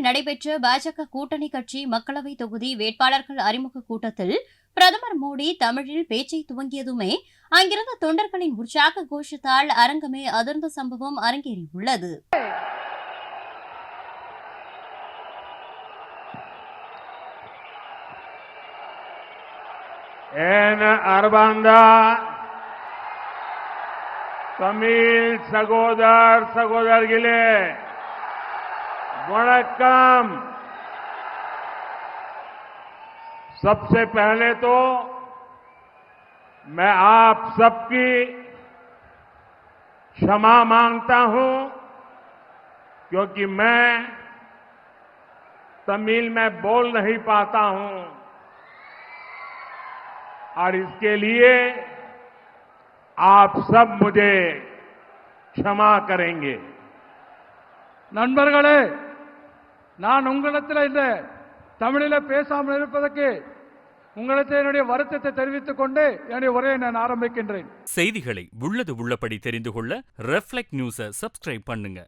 சென்னையில் நடைபெற்ற பாஜக கூட்டணி கட்சி மக்களவை தொகுதி வேட்பாளர்கள் அறிமுக கூட்டத்தில் பிரதமர் மோடி தமிழில் பேச்சை துவங்கியதுமே அங்கிருந்த தொண்டர்களின் உற்சாக கோஷத்தால் அரங்கமே அதிர்ந்த சம்பவம் அரங்கேறியுள்ளது. தமிழ் சகோதர் சகோதரிகளே வணக்கம் सबसे पहले तो मैं आप सबकी क्षमा मांगता हूं क्योंकि मैं तमिल में बोल नहीं पाता हूं और इसके लिए आप सब मुझे क्षमा करेंगे நண்பர்களே நான் உங்களிடத்தில் இந்த தமிழில் பேசாமல் இருப்பதற்கு உங்களுக்கு என்னுடைய வருத்தத்தை தெரிவித்துக் கொண்டு என்னுடைய உரையை நான் ஆரம்பிக்கின்றேன். செய்திகளை உள்ளது உள்ளபடி தெரிந்து கொள்ள ரெஃப்ளெக்ட் நியூஸை சப்ஸ்கிரைப் பண்ணுங்க.